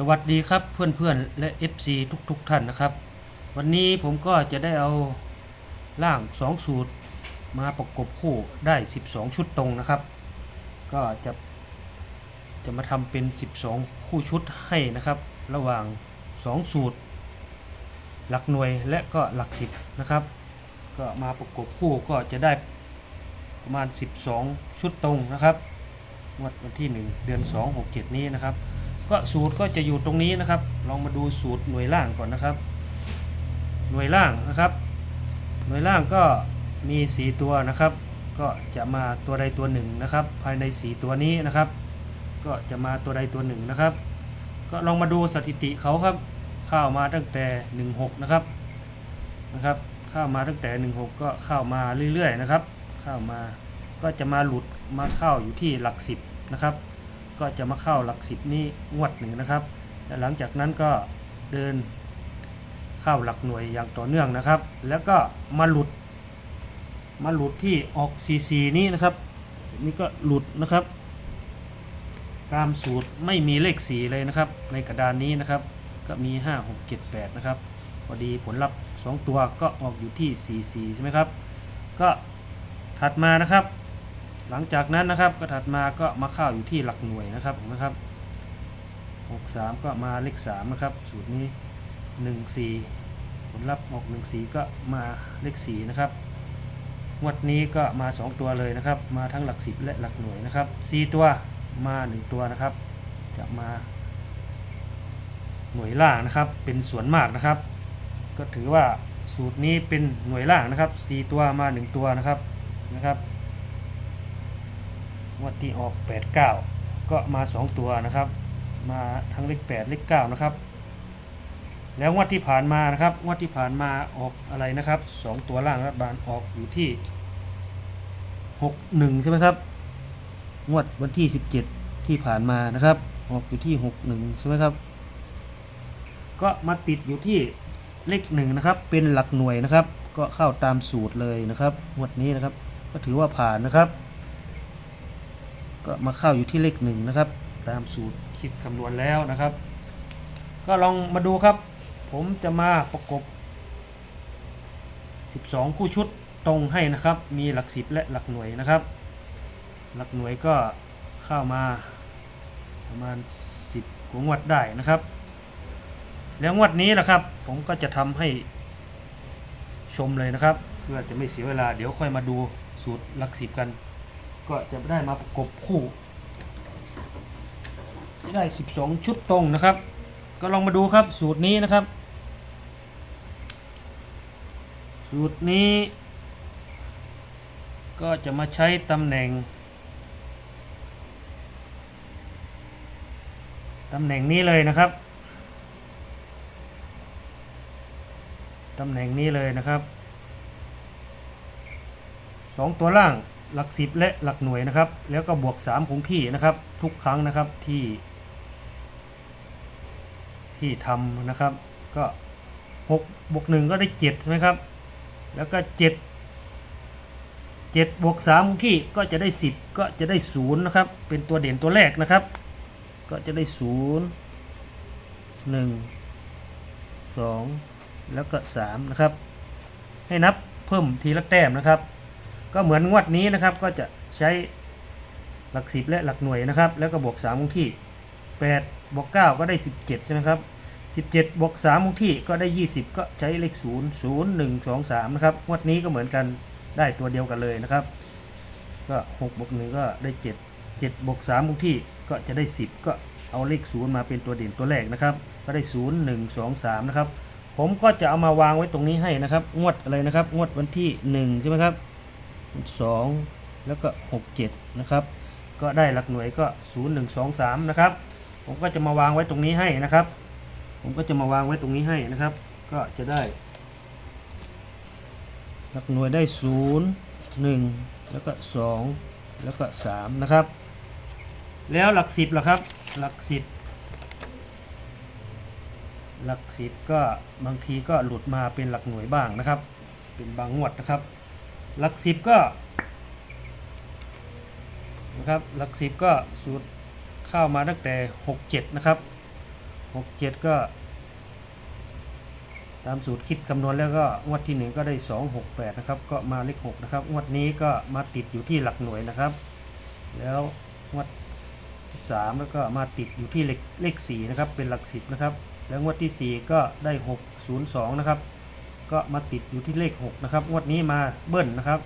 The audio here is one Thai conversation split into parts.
สวัสดีครับเพื่อนๆและ FC ทุกๆทท่านนะครับ วันนี้ผมก็จะได้เอาร่าง 2 สูตรมาประกบคู่ได้ 12 ชุดตรงนะครับ ก็จะจะมาทำเป็น 12 คู่ชุดให้นะครับ ระหว่าง 2 สูตร หลักหน่วยและก็หลักสิบนะครับ ก็มาประกบคู่ก็จะได้ประมาณ 12 ชุดตรงนะครับวดวันที่ 1 เดือน 2 6 7 นี้นะครับ ก็สูตรก็จะอยู่ตรงนี้นะครับ ลองมาดูสูตรหน่วยล่างก่อนนะครับ หน่วยล่างนะครับ หน่วยล่างก็มี 4 ตัวนะครับ ก็จะมาตัวใดตัวหนึ่งนะครับ ภายใน 4 ตัวนี้นะครับ ก็จะมาตัวใดตัวหนึ่งนะครับ ก็ลองมาดูสถิติเขาครับเข้ามาตั้งแต่ 16 นะครับนะครับเข้ามาตั้งแต่ 16 ก็เข้ามาเรื่อยๆนะครับ เข้ามาก็จะมาหลุดมาเข้าอยู่ที่หลัก 10 นะครับ ก็จะมาเข้าหลัก10นี้งวดหนึ่งนะครับ และหลังจากนั้นก็เดินเข้าหลักหน่วยอย่างต่อเนื่องนะครับ แล้วก็มาหลุด มาหลุดที่ออก CC นี้นะครับ นี่ก็หลุดนะครับ ตามสูตรไม่มีเลขสีเลยนะครับ ในกระดานนี้นะครับ ก็มี 5 6 7 8 นะครับ พอดีผลลัพธ์ 2 ตัวก็ออกอยู่ที่ 4 4 ใช่ไหมครับ ก็ถัดมานะครับ หลังจากนั้นนะครับก็ถัดมาก็มาเข้าอยู่ที่หลักหน่วยนะครับเห็นะครับ 63 ก็มาเลข3นะครับสูตรนี้ 14 ผลลัพธ์ออก14 ก็มาเลข4นะครับงวดนี้ก็มา 2 ตัวเลยนะครับ มาทั้งหลัก 10 และหลักหน่วยนะครับ 4 ตัวมา 1 ตัวนะครับ จะมาหน่วยล่างนะครับ เป็นส่วนมากนะครับ ก็ถือว่าสูตรนี้เป็นหน่วยล่างนะครับ 4 ตัวมา 1 ตัวนะครับนะครับ งวดที่ออก 89 ก็มา 2 ตัวนะครับ มาทั้งเลข8เลข9นะครับ แล้วงวดที่ผ่านมานะครับงวดที่ผ่านมาออกอะไรนะครับ 2 ตัวล่างรัฐบาลออกอยู่ที่ 61 ใช่ไหมครับ งวดวันที่ 17 ที่ผ่านมานะครับ ออกอยู่ที่ 61 ใช่ไหมครับ ก็มาติดอยู่ที่เลขหนึ่งนะครับ เป็นหลักหน่วยนะครับ ก็เข้าตามสูตรเลยนะครับงวดนี้นะครับ ก็ถือว่าผ่านนะครับ ก็มาเข้าอยู่ที่เลขหนึ่งนะครับ ตามสูตรคิดคำนวณแล้วนะครับ ก็ลองมาดูครับ ผมจะมาประกบ 12 คู่ชุดตรงให้นะครับ มีหลักสิบและหลักหน่วยนะครับ หลักหน่วยก็เข้ามาประมาณ 10กว่างวดได้นะครับ แล้วงวดนี้แหละครับ ผมก็จะทำให้ชมเลยนะครับ เพื่อจะไม่เสียเวลาเดี๋ยวค่อยมาดูสูตรหลักสิบกัน ก็จะได้มาประกบคู่ ได้ 12 ชุดตรงนะครับ ก็ลองมาดูครับสูตรนี้นะครับ สูตรนี้ ก็จะมาใช้ตำแหน่งตำแหน่งนี้เลยนะครับ ตำแหน่งนี้เลยนะครับสองตัวล่าง หลักสิบและหลักหน่วยนะครับ แล้วก็บวกสามคงที่นะครับ ทุกครั้งนะครับที่ ที่ทำนะครับ ก็หกบวกหนึ่งก็ได้เจ็ดใช่ไหมครับ แล้วก็เจ็ดเจ็ดบวกสามคงที่ก็จะได้สิบก็จะได้ศูนย์นะครับ เป็นตัวเด่นตัวแรกนะครับ ก็จะได้ศูนย์หนึ่งสองแล้วก็สามนะครับ ให้นับเพิ่มทีละแต้มนะครับ ก็เหมือนงวดนี้นะครับก็จะใช้หลักสิบและหลักหน่วยนะครับ แล้วก็บวกสามคงที่แปดบวกเก้าก็ได้สิบเจ็ดใช่ไหมครับสิบเจ็ดบวกสามคงที่ก็ได้ยี่สิบก็ใช้เลขศูนย์ศูนย์หนึ่งสองสามนะครับ งวดนี้ก็เหมือนกันได้ตัวเดียวกันเลยนะครับ ก็หกบวกหนึ่งก็ได้เจ็ดเจ็ดบวกสามคงที่ก็จะได้สิบก็เอาเลขศูนย์มาเป็นตัวเด่นตัวแรกนะครับ ก็ได้ศูนย์หนึ่งสองสามนะครับ ผมก็จะเอามาวางไว้ตรงนี้ให้นะครับ งวดอะไรนะครับ งวดวันที่หนึ่งใช่ไหมครับ สองแล้วก็หกเจ็ดนะครับ ก็ได้หลักหน่วยก็ศูนย์หนึ่งสองสามนะครับ ผมก็จะมาวางไว้ตรงนี้ให้นะครับ ผมก็จะมาวางไว้ตรงนี้ให้นะครับ ก็จะได้ หลักหน่วยได้ศูนย์หนึ่งแล้วก็สองแล้วก็สามนะครับ แล้วหลักสิบล่ะครับ หลักสิบหลักสิบก็บางทีก็หลุดมาเป็นหลักหน่วยบ้างนะครับ เป็นบางงวดนะครับ หลักสิบก็นะครับหลักสิบก็สูตรเข้ามาตั้งแต่หกเจ็ดนะครับหกเจ็ดก็ ตามสูตรคิดคำนวณแล้วก็งวดที่หนึ่งก็ได้สองหกแปดนะครับ ก็มาเลขหกนะครับงวดนี้ก็มาติดอยู่ที่หลักหน่วยนะครับ แล้วงวดที่สามแล้วก็มาติดอยู่ที่เลขเลขสี่นะครับเป็นหลักสิบนะครับ แล้วงวดที่สี่ก็ได้หกศูนย์สองนะครับ ก็มาติดอยู่ที่เลขหกนะครับ งวดนี้มาเบิ้ลนะครับ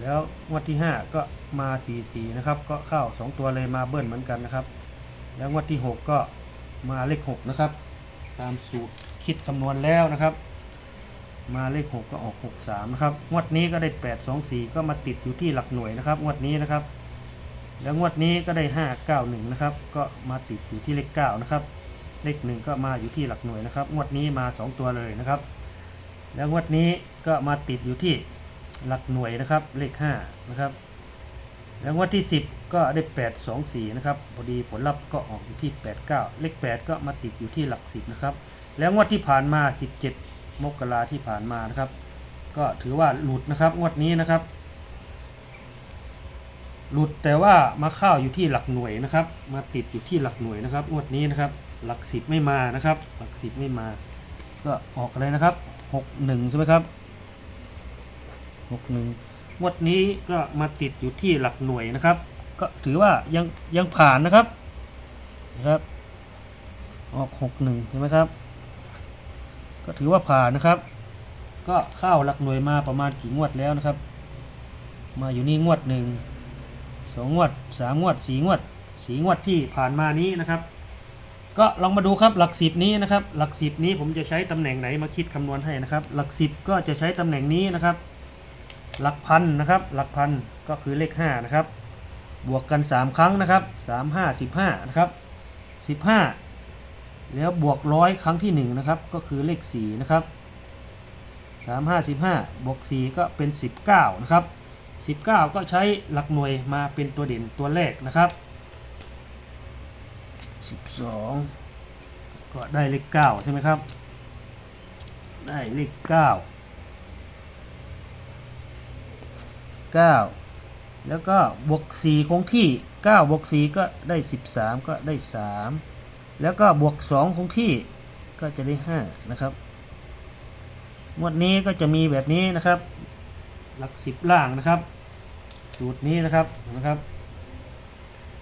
แล้วงวดที่ห้าก็มาสี่สี่นะครับ ก็เข้าสองตัวเลยมาเบิ้ลเหมือนกันนะครับ แล้วงวดที่หกก็มาเลขหกนะครับ ตามสูตรคิดคำนวณแล้วนะครับ มาเลข 6 ก็ออก 63 นะครับ งวดนี้ก็ได้ 8 2 4 ก็มาติดอยู่ที่หลักหน่วยนะครับ งวดนี้นะครับ แล้วงวดนี้ก็ได้ 5 9 1 นะครับ ก็มาติดอยู่ที่เลข 9 นะครับ เลข 1 ก็มาอยู่ที่หลักหน่วยนะครับ งวดนี้มา 2 ตัวเลยนะครับ แล้วงวดนี้ก็มาติดอยู่ที่หลักหน่วยนะครับเลข5นะครับ แล้วงวดที่ 10 ก็ได้ 8 2 4นะครับพอดีผลลัพธ์ก็ออกอยู่ที่ 8 9 เลข 8 ก็มาติดอยู่ที่หลัก 10นะครับแล้วงวดที่ผ่านมา 17 มกราที่ผ่านมานะครับ ก็ถือว่าหลุดนะครับงวดนี้นะครับ หลุดแต่ว่ามาเข้าอยู่ที่หลักหน่วยนะครับ มาติดอยู่ที่หลักหน่วยนะครับงวดนี้นะครับ หลักสิบไม่มานะครับ หลักสิบไม่มา ก็ออกอะไรนะครับ 61ใช่ไหมครับ61งงวดนี้ก็มาติดอยู่ที่หลักหน่วยนะครับ ก็ถือว่ายังยังผ่านนะครับนะครับ ออก61ใช่ไหมครับ ก็ถือว่าผ่านนะครับ ก็เข้าหลักหน่วยมาประมาณกี่งวดแล้วนะครับ มาอยู่นี่งวดหนึ่งสองงวดสามงวดสี่งวดสี่งวดที่ผ่านมานี้นะครับ ก็ลองมาดูครับหลักสิบนี้นะครับ หลักสิบนี้ผมจะใช้ตำแหน่งไหนมาคิดคำนวณให้นะครับ หลักสิบก็จะใช้ตำแหน่งนี้นะครับ หลักพันนะครับ หลักพันก็คือเลขห้านะครับ บวกกันสามครั้งนะครับสามห้าสิบห้านะครับสิบห้าแล้วบวกร้อยครั้งที่1นะครับก็คือเลข4นะครับ3 5 15บวก4ก็เป็น 19นะครับ19 ก็ใช้หลักหน่วยมาเป็นตัวเด่นตัวแรกนะครับ 12 ก็ได้เลข9ใช่ไหมครับ ได้เลข9 9 แล้วก็บวก 4 คงที่ 9 บวก 4 ก็ได้ 13 ก็ได้ 3 แล้วก็บวก 2 คงที่ก็จะได้ 5 นะครับงวดนี้ก็จะมีแบบนี้นะครับ หลัก10ล่างนะครับ สูตรนี้นะครับนะครับ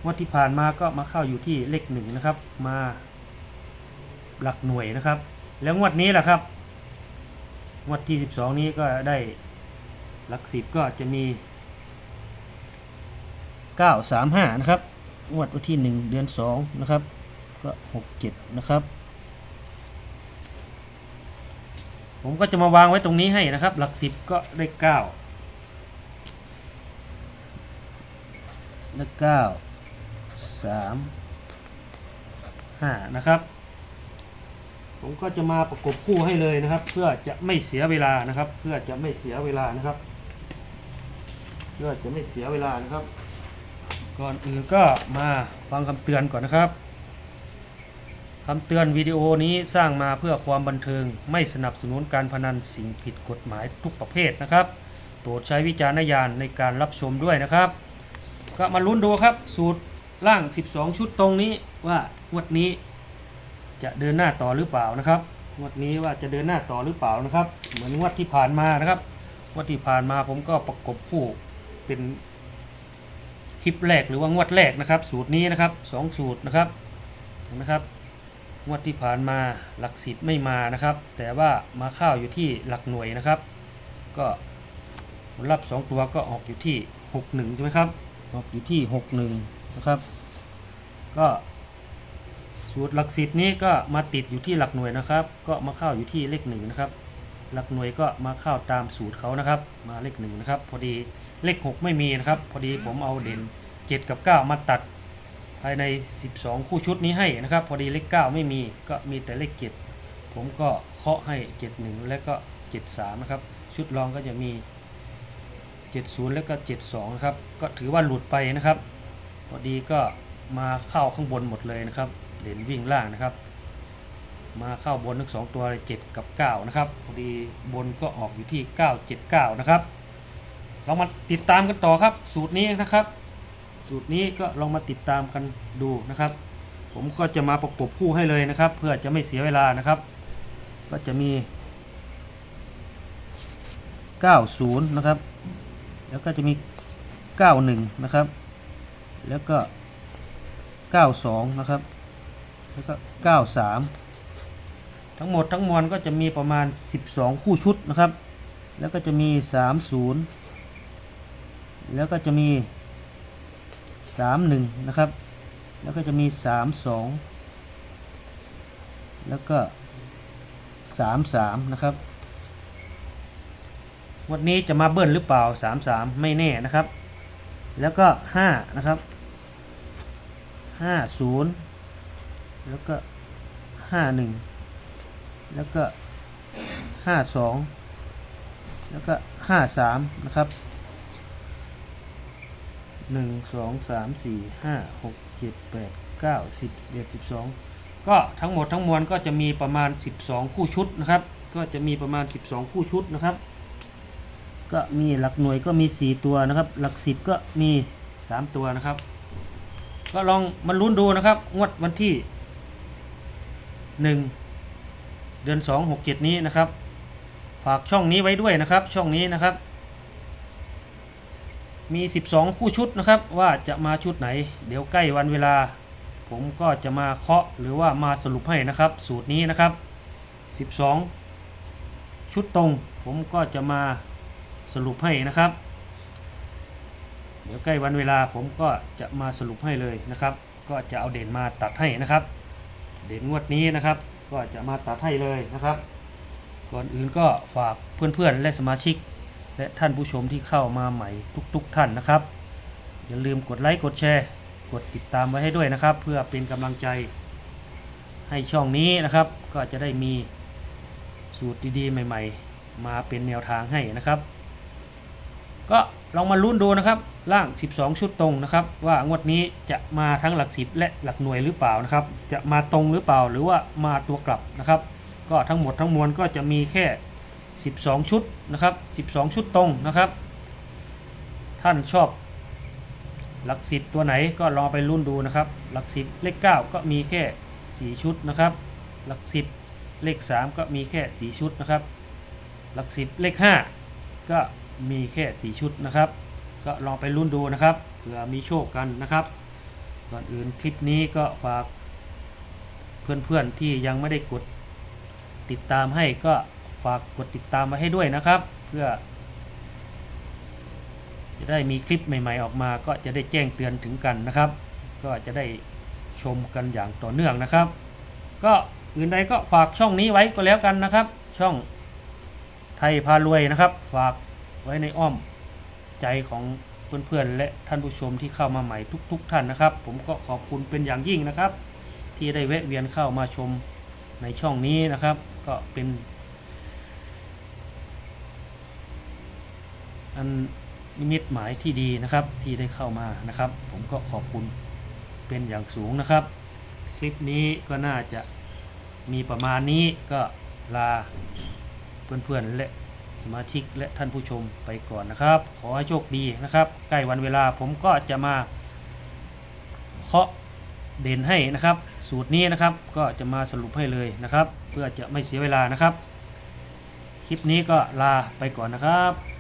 งวดที่ผ่านมาก็มาเข้าอยู่ที่เลขหนึ่งนะครับ มาหลักหน่วยนะครับ แล้วงวดนี้แหละครับงวดที่ 12 นี้ก็ได้หลัก10ก็จะมี 935 นะครับงวดวันที่ 1 เดือน 2 นะครับ ก็หกเจ็ดนะครับ ผมก็จะมาวางไว้ตรงนี้ให้นะครับ หลักสิบก็ได้เก้าได้เก้า สามห้านะครับ ผมก็จะมาประกบคู่ให้เลยนะครับ เพื่อจะไม่เสียเวลานะครับ เพื่อจะไม่เสียเวลานะครับ เพื่อจะไม่เสียเวลานะครับ ก่อนอื่นก็มาฟังคำเตือนก่อนนะครับคำเตือนวิดีโอนี้สร้างมาเพื่อความบันเทิง ไม่สนับสนุนการพนันสิ่งผิดกฎหมายทุกประเภทนะครับ โปรดใช้วิจารณญาณในการรับชมด้วยนะครับ ก็มาลุ้นดูครับสูตร ล่าง 12 ชุดตรงนี้ว่างวดนี้จะเดินหน้าต่อหรือเปล่านะครับงวดนี้ว่าจะเดินหน้าต่อหรือเปล่านะครับ เหมือนงวดที่ผ่านมานะครับงวดที่ผ่านมาผมก็ประกบคู่เป็นคลิปแรกหรือว่างวดแรกนะครับ สูตรนี้นะครับสองสูตรนะครับเห็นไหมครับงวดที่ผ่านมาหลักสิบไม่มานะครับ แต่ว่ามาเข้าอยู่ที่หลักหน่วยนะครับ ก็ผลลัพธ์สองตัวก็ออกอยู่ที่หกหนึ่งใช่ไหมครับออกอยู่ที่หกห นะครับ ก็สูตรหลักสิบนี้ก็มาติดอยู่ที่หลักหน่วยนะครับ ก็มาเข้าอยู่ที่เลขหนึ่งนะครับ หลักหน่วยก็มาเข้าตามสูตรเขานะครับ มาเลขหนึ่งนะครับ พอดีเลขหกไม่มีนะครับ พอดีผมเอาเด่นเจ็ดกับเก้ามาตัดภายใน 12 คู่ชุดนี้ให้นะครับ พอดีเลข9ไม่มีก็มีแต่เลข7ผมก็เคาะให้ 71 และก็ 73 นะครับ ชุดรองก็จะมี 70 และก็ 72 นะครับ ก็ถือว่าหลุดไปนะครับ พอดีก็มาเข้าข้างบนหมดเลยนะครับเด่นวิ่งล่างนะครับ มาเข้าบนทั้งสองตัวเลย7กับ9นะครับพอดีบนก็ออกอยู่ที่979นะครับเรามาติดตามกันต่อครับ สูตรนี้นะครับ สูตรนี้ก็ลองมาติดตามกันดูนะครับ ผมก็จะมาประกบคู่ให้เลยนะครับ เพื่อจะไม่เสียเวลานะครับ ก็จะมี 90 นะครับ แล้วก็จะมี 91 นะครับ แล้วก็ 92 นะครับ แล้วก็ 93 ทั้งหมดทั้งมวลก็จะมีประมาณ 12 คู่ชุดนะครับ แล้วก็จะมี 30 แล้วก็จะมี 31 นะครับ แล้วก็จะมี 32 แล้วก็ 33 นะครับวันนี้จะมาเบิ้ลหรือเปล่า 33 ไม่แน่นะครับ แล้วก็5นะครับ50แล้วก็51แล้วก็52แล้วก็53นะครับหนึ่งสองสามสี่ห้าหกเจ็ดแปดเก้าสิบเอ็ดสิบสองก็ทั้งหมดทั้งมวลก็จะมีประมาณ 12 คู่ชุดนะครับ ก็จะมีประมาณ 12 คู่ชุดนะครับ ก็มีหลักหน่วยก็มี 4 ตัวนะครับ หลักสิบก็มี 3 ตัวนะครับ ก็ลองมาลุ้นดูนะครับ งวดวันที่ 1 เดือน 2 6 7 นี้นะครับ ฝากช่องนี้ไว้ด้วยนะครับ ช่องนี้นะครับ มี 12 คู่ชุดนะครับ ว่าจะมาชุดไหน เดี๋ยวใกล้วันเวลา ผมก็จะมาเคาะหรือว่ามาสรุปให้นะครับ สูตรนี้นะครับ 12 ชุดตรง ผมก็จะมา สรุปให้นะครับ เดี๋ยวใกล้วันเวลาผมก็จะมาสรุปให้เลยนะครับ ก็จะเอาเด่นมาตัดให้นะครับ เด่นงวดนี้นะครับ ก็จะมาตัดให้เลยนะครับ ก่อนอื่นก็ฝากเพื่อนๆและสมาชิก และท่านผู้ชมที่เข้ามาใหม่ทุก ๆทท่านนะครับ อย่าลืมกดไลค์กดแชร์กดติดตามไว้ให้ด้วยนะครับ เพื่อเป็นกำลังใจให้ช่องนี้นะครับ ก็จะได้มีสูตรดีๆ ใหม่ ๆ มาเป็นแนวทางให้นะครับ ก็ลองมาลุ้นดูนะครับล่าง 12 ชุดตรงนะครับ ว่างวดนี้จะมาทั้งหลักสิบและหลักหน่วยหรือเปล่านะครับ จะมาตรงหรือเปล่าหรือว่ามาตัวกลับนะครับ ก็ทั้งหมดทั้งมวลก็จะมีแค่ 12 ชุดนะครับ 12 ชุดตรงนะครับ ท่านชอบหลักสิบตัวไหนก็ลองไปรุ่นดูนะครับ หลักสิบเลข 9 ก็มีแค่ 4 ชุดนะครับ หลักสิบเลข 3 ก็มีแค่ 4 ชุดนะครับ หลักสิบเลข 5 ก็ มีแค่ 4 ชุดนะครับ ก็ลองไปรุ่นดูนะครับเผื่อมีโชคกันนะครับ ก่อนอื่นคลิปนี้ก็ฝากเพื่อนๆที่ยังไม่ได้กดติดตามให้ก็ฝากกดติดตามมาให้ด้วยนะครับ เพื่อ จะได้มีคลิปใหม่ ๆ ออกมาก็จะได้แจ้งเตือนถึงกันนะครับ ก็จะได้ชมกันอย่างต่อเนื่องนะครับ ก็อื่นใดก็ฝากช่องนี้ไว้ก็แล้วกันนะครับ ช่องไทยพารวยนะครับ ฝาก ไว้ในอ้อมใจของเพื่อนๆและท่านผู้ชมที่เข้ามาใหม่ทุก ๆ ท่านนะครับ ผมก็ขอบคุณเป็นอย่างยิ่งนะครับ ที่ได้แวะเวียนเข้ามาชมในช่องนี้นะครับ ก็เป็น อันนิมิตหมายที่ดีนะครับที่ได้เข้ามานะครับ ผมก็ขอบคุณเป็นอย่างสูงนะครับ คลิปนี้ก็น่าจะมีประมาณนี้ก็ลาเพื่อนๆและ สมาชิกและท่านผู้ชมไปก่อนนะครับ ขอให้โชคดีนะครับ ใกล้วันเวลาผมก็จะมาเคาะเด่นให้นะครับ สูตรนี้นะครับก็จะมาสรุปให้เลยนะครับ เพื่อจะไม่เสียเวลานะครับ คลิปนี้ก็ลาไปก่อนนะครับ